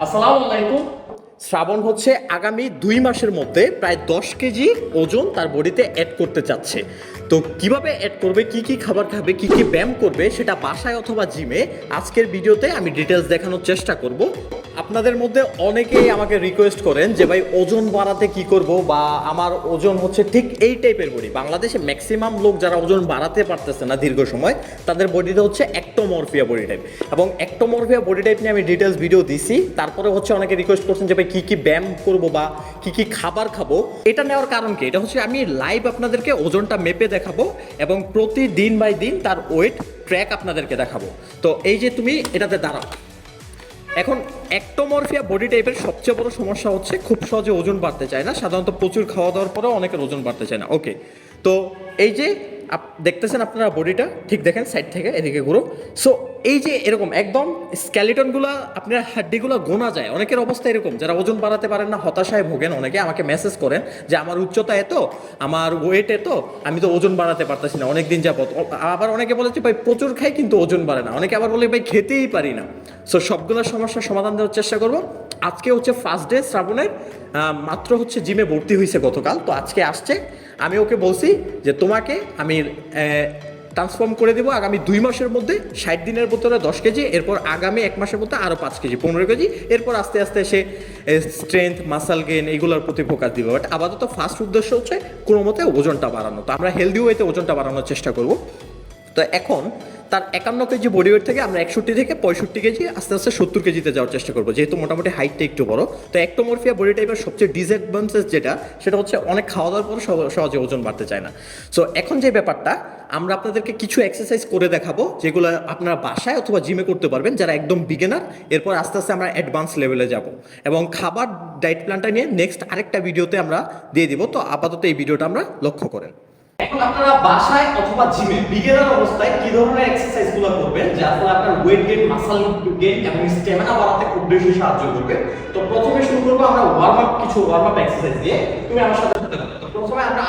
আসসালামু আলাইকুম শ্রাবণ হচ্ছে আগামী দুই মাসের মধ্যে প্রায় দশ কেজি ওজন তার বডিতে অ্যাড করতে চাচ্ছে। তো কীভাবে অ্যাড করবে, কি কি খাবার খাবে, কি কি ব্যায়াম করবে সেটা বাসায় অথবা জিমে আজকের ভিডিওতে আমি ডিটেলস দেখানোর চেষ্টা করব। আপনাদের মধ্যে অনেকেই আমাকে রিকোয়েস্ট করেন যে, ভাই, ওজন বাড়াতে কি করব? বা আমার ওজন হচ্ছে ঠিক এই টাইপের বডি বাংলাদেশে ম্যাক্সিমাম লোক যারা ওজন বাড়াতে পারতেছে না দীর্ঘ সময়, তাদের বডিটা হচ্ছে একটোমরফিয়া বডি টাইপ এবং একটোমরফিয়া বডি টাইপ নিয়ে আমি ডিটেলস ভিডিও দিছি। তারপরে হচ্ছে অনেকে রিকোয়েস্ট করছেন যে, ভাই কী কী ব্যায়াম করব বা কী কী খাবার খাব, এটা নেওয়ার কারণ কি? এটা হচ্ছে আমি লাইভ আপনাদেরকে ওজনটা মেপে দেখাবো এবং প্রতিদিন বাই দিন তার ওয়েট ট্র্যাক আপনাদেরকে দেখাবো। তো এই যে তুমি এটাতে দাঁড়াও। এখন একটোমরফিয়া বডি টাইপের সবচেয়ে বড় সমস্যা হচ্ছে খুব সহজে ওজন বাড়তে চায় না। সাধারণত প্রচুর খাওয়া দাওয়ার পরেও অনেকের ওজন বাড়তে চায় না। ওকে তো এই যে আপ- দেখতেছেন আপনারা বডিটা, ঠিক দেখেন সাইড থেকে, এদিকে ঘুরো সো এই যে এরকম একদম স্ক্যালিটনগুলো আপনার হাড্ডিগুলো গোনা যায়। অনেকের অবস্থা এরকম, যারা ওজন বাড়াতে পারেন না, হতাশায় ভোগেন অনেকে। আমাকে মেসেজ করেন যে, আমার উচ্চতা এত, আমার ওয়েট এত, আমি তো ওজন বাড়াতে পারতেছি না অনেক দিন যাবত আবার অনেকে বলে যে ভাই, প্রচুর খাই, কিন্তু ওজন বাড়ে না। অনেকে আবার বলে, ভাই, খেতেই পারি না। সো সবগুলো সমস্যার সমাধান দেওয়ার চেষ্টা করব। আজকে হচ্ছে ফার্স্ট ডে শ্রাবণের মাত্র হচ্ছে জিমে ভর্তি হয়েছে গতকাল, তো আজকে আসছে। আমি ওকে বলছি যে তোমাকে আমি ট্রান্সফর্ম করে দেবো আগামী দুই মাসের মধ্যে ষাট দিনের ভিতরে দশ কেজি, এরপর আগামী এক মাসের মধ্যে আরও পাঁচ কেজি, পনেরো কেজি, এরপর আস্তে আস্তে সে স্ট্রেংথ মাসাল গেন এইগুলোর প্রতি ফোকাস দিবে। বাট আপাতত ফার্স্ট উদ্দেশ্য হচ্ছে কোনো মতে ওজনটা বাড়ানো। তো আমরা হেলদি ওয়েতে ওজনটা বাড়ানোর চেষ্টা করব। তো এখন তার একান্ন কেজি বডি ওয়েট থেকে আমরা একষট্টি থেকে পঁয়ষট্টি কেজি, আস্তে আস্তে সত্তর কেজিতে যাওয়ার চেষ্টা করব। যেহেতু মোটামুটি হাইটটা একটু বড়, তো একটোমরফিয়া বডি টাইপের সবচেয়ে ডিসঅ্যাডভান্টেজ যেটা, সেটা হচ্ছে অনেক খাওয়া দাওয়ার পর সহ- সহজে ওজন বাড়তে চায় না। সো এখন যে ব্যাপারটা, আমরা আপনাদেরকে কিছু এক্সারসাইজ করে দেখাবো, যেগুলো আপনারা বাসায় অথবা জিমে করতে পারবেন, যারা একদম বিগেনার এরপর আস্তে আস্তে আমরা অ্যাডভান্স লেভেলে যাব। এবং খাবার ডায়েট প্ল্যানটা নিয়ে নেক্সট আরেকটা ভিডিওতে আমরা দিয়ে দিব। তো আপাতত এই ভিডিওটা আমরা লক্ষ্য করেন। এখন আপনারা বাসায় অথবা জিমে বিগিনার অবস্থায় কি ধরনের এক্সারসাইজগুলো করবেন? যার ফলে আপনার ওয়েট গেইন মাসল গেইন এবং স্ট্যামিনা বাড়াতে খুব বেশি সাহায্য করবে। তো প্রথমে শুরু করব আমরা ওয়ার্ম আপ কিছু ওয়ার্ম আপ এক্সারসাইজ দিয়ে। তুমি আমার সাথে সাথে করো। তো প্রথমে আমরা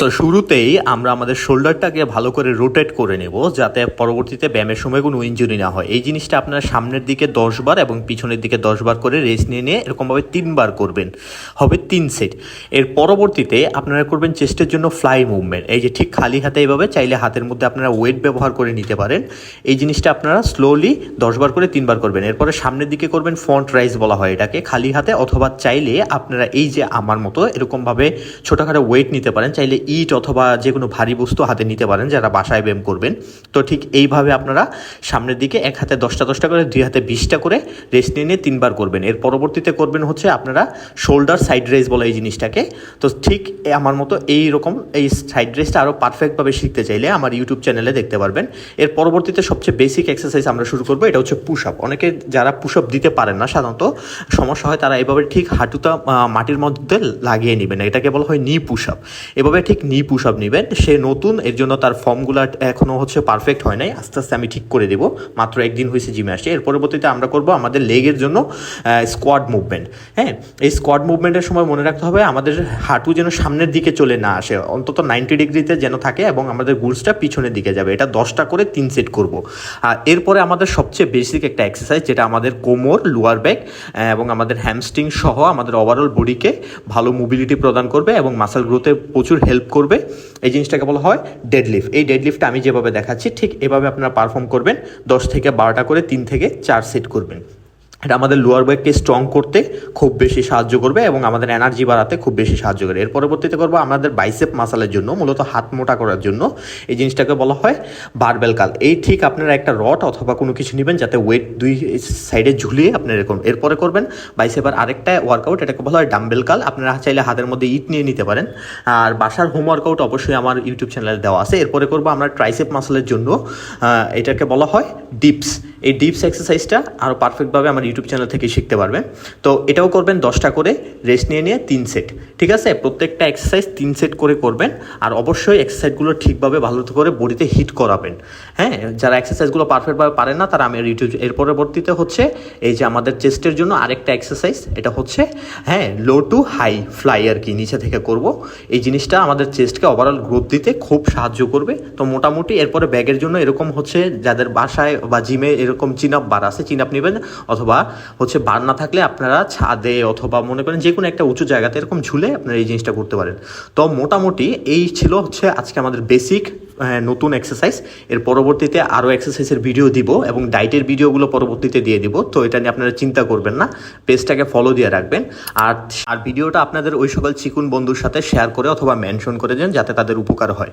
সো শুরুতেই আমরা আমাদের শোল্ডারটাকে ভালো করে রোটেট করে নেব যাতে পরবর্তীতে ব্যায়ামের সময় কোনো ইনজুরি না হয়। এই জিনিসটা আপনারা সামনের দিকে দশ বার এবং পিছনের দিকে দশ বার করে রেস্ট নিয়ে নিয়ে এরকমভাবে তিনবার করবেন। হবে তিন সেট এর পরবর্তীতে আপনারা করবেন চেস্টের জন্য ফ্লাই মুভমেন্ট এই যে ঠিক খালি হাতে এইভাবে চাইলে হাতের মধ্যে আপনারা ওয়েট ব্যবহার করে নিতে পারেন। এই জিনিসটা আপনারা স্লোলি দশ বার করে তিনবার করবেন। এরপরে সামনের দিকে করবেন ফ্রন্ট রাইজ বলা হয় এটাকে। খালি হাতে অথবা চাইলে আপনারা এই যে আমার মতো এরকমভাবে ছোটোখাটো ওয়েট নিতে পারেন, চাইলে ইট অথবা যে কোনো ভারী বস্তু হাতে নিতে পারেন যারা বাসায় ব্যায়াম করবেন। তো ঠিক এইভাবে আপনারা সামনের দিকে এক হাতে দশটা দশটা করে, দুই হাতে বিশটা করে রেস্ট নিয়ে নিয়ে তিনবার করবেন। এর পরবর্তীতে করবেন হচ্ছে আপনারা শোল্ডার সাইড রেস বলে এই জিনিসটাকে। তো ঠিক আমার মতো এই রকম এই সাইড রেসটা আরও পারফেক্টভাবে শিখতে চাইলে আমার ইউটিউব চ্যানেলে দেখতে পারবেন। এর পরবর্তীতে সবচেয়ে বেসিক এক্সারসাইজ আমরা শুরু করব, এটা হচ্ছে পুশ আপ অনেকে যারা পুশ আপ দিতে পারেন না, সাধারণত সমস্যা হয়, তারা এভাবে ঠিক হাঁটুটা মাটির মধ্যে লাগিয়ে নেবেন এটাকে বলা হয় নি পুশ আপ এভাবে ঠিক নি পুশ আপ নেবেন। সে নতুন, এর জন্য তার ফর্মগুলো এখনও হচ্ছে পারফেক্ট হয় নাই। আস্তে আস্তে আমি ঠিক করে দেবো। মাত্র একদিন হয়েছে জিমে আসছে। এর পরবর্তীতে আমরা করব আমাদের লেগের জন্য স্কোয়াড মুভমেন্ট হ্যাঁ এই স্কোয়াড মুভমেন্টের সময় মনে রাখতে হবে আমাদের হাঁটু যেন সামনের দিকে চলে না আসে। অন্তত নাইনটি ডিগ্রিতে যেন থাকে এবং আমাদের গুলসটা পিছনের দিকে যাবে। এটা দশটা করে তিন সেট করব। আর এরপরে আমাদের সবচেয়ে বেসিক একটা এক্সারসাইজ যেটা আমাদের কোমর লোয়ার ব্যাক এবং আমাদের হ্যামস্ট্রিং সহ আমাদের ওভারঅল বডিকে ভালো মোবিলিটি প্রদান করবে এবং মাসেল গ্রোথে প্রচুর হেল্প করবে। এই জিনিসটাকে বলা হয় ডেডলিফট এই ডেডলিফটটা আমি যেভাবে দেখাচ্ছি, ঠিক এভাবে আপনারা পারফর্ম করবেন। দশ থেকে বারোটা করে তিন থেকে চার সেট করবেন। এটা আমাদের লোয়ার ব্যাককে স্ট্রং করতে খুব বেশি সাহায্য করবে এবং আমাদের এনার্জি বাড়াতে খুব বেশি সাহায্য করে। এর পরবর্তীতে করব আমাদের বাইসেপ মাসালের জন্য, মূলত হাত মোটা করার জন্য। এই জিনিসটাকে বলা হয় বারবেল কাল এই ঠিক আপনারা একটা রড অথবা কোনো কিছু নেবেন যাতে ওয়েট দুই সাইডে ঝুলিয়ে আপনি এরকম। এরপরে করবেন বাইসেপের আরেকটা ওয়ার্কআউট এটাকে বলা হয় ডাম্বেল কাল আপনারা চাইলে হাতের মধ্যে ইট নিয়ে নিতে পারেন। আর বাসার হোম ওয়ার্কআউট অবশ্যই আমার ইউটিউব চ্যানেলে দেওয়া আছে। এরপরে করব আমরা ট্রাইসেপ মাসলের জন্য এটাকে বলা হয় ডিপস এই ডিপস এক্সারসাইজটা আরও পারফেক্টভাবে আমার ইউটিউব চ্যানেল থেকে শিখতে পারবেন তো এটাও করবেন দশটা করে রেস্ট নিয়ে নিয়ে তিন সেট ঠিক আছে? প্রত্যেকটা এক্সারসাইজ তিন সেট করে করবেন, আর অবশ্যই এক্সারসাইজগুলো ঠিকভাবে ভালো করে বডিতে হিট করাবেন। হ্যাঁ যারা এক্সারসাইজগুলো পারফেক্টভাবে পারেন না, তারা আমি ইউটিউব এর পরবর্তীতে হচ্ছে এই যে আমাদের চেস্টের জন্য আরেকটা এক্সারসাইজ এটা হচ্ছে হ্যাঁ লো টু হাই ফ্লাই আর কি, নিচে থেকে করব। এই জিনিসটা আমাদের চেস্টকে ওভারঅল গ্রোথ দিতে খুব সাহায্য করবে। তো মোটামুটি এরপরে ব্যাগের জন্য এরকম হচ্ছে, যাদের বাসায় বা জিমে এরকম এরকম চিনাপ বার আছে চিনাপ নেবেন, অথবা হচ্ছে বার না থাকলে আপনারা ছাদে অথবা মনে করেন যে কোনো একটা উঁচু জায়গাতে এরকম ঝুলে আপনারা এই জিনিসটা করতে পারেন। তো মোটামুটি এই ছিল হচ্ছে আজকে আমাদের বেসিক নতুন এক্সারসাইজ এর পরবর্তীতে আরও এক্সারসাইজের ভিডিও দিব এবং ডাইটের ভিডিওগুলো পরবর্তীতে দিয়ে দিব। তো এটা নিয়ে আপনারা চিন্তা করবেন না পেজটাকে ফলো দিয়ে রাখবেন। আর আর ভিডিওটা আপনাদের ওই সকল চিকুন বন্ধুর সাথে শেয়ার করে অথবা মেনশন করে দেন, যাতে তাদের উপকার হয়।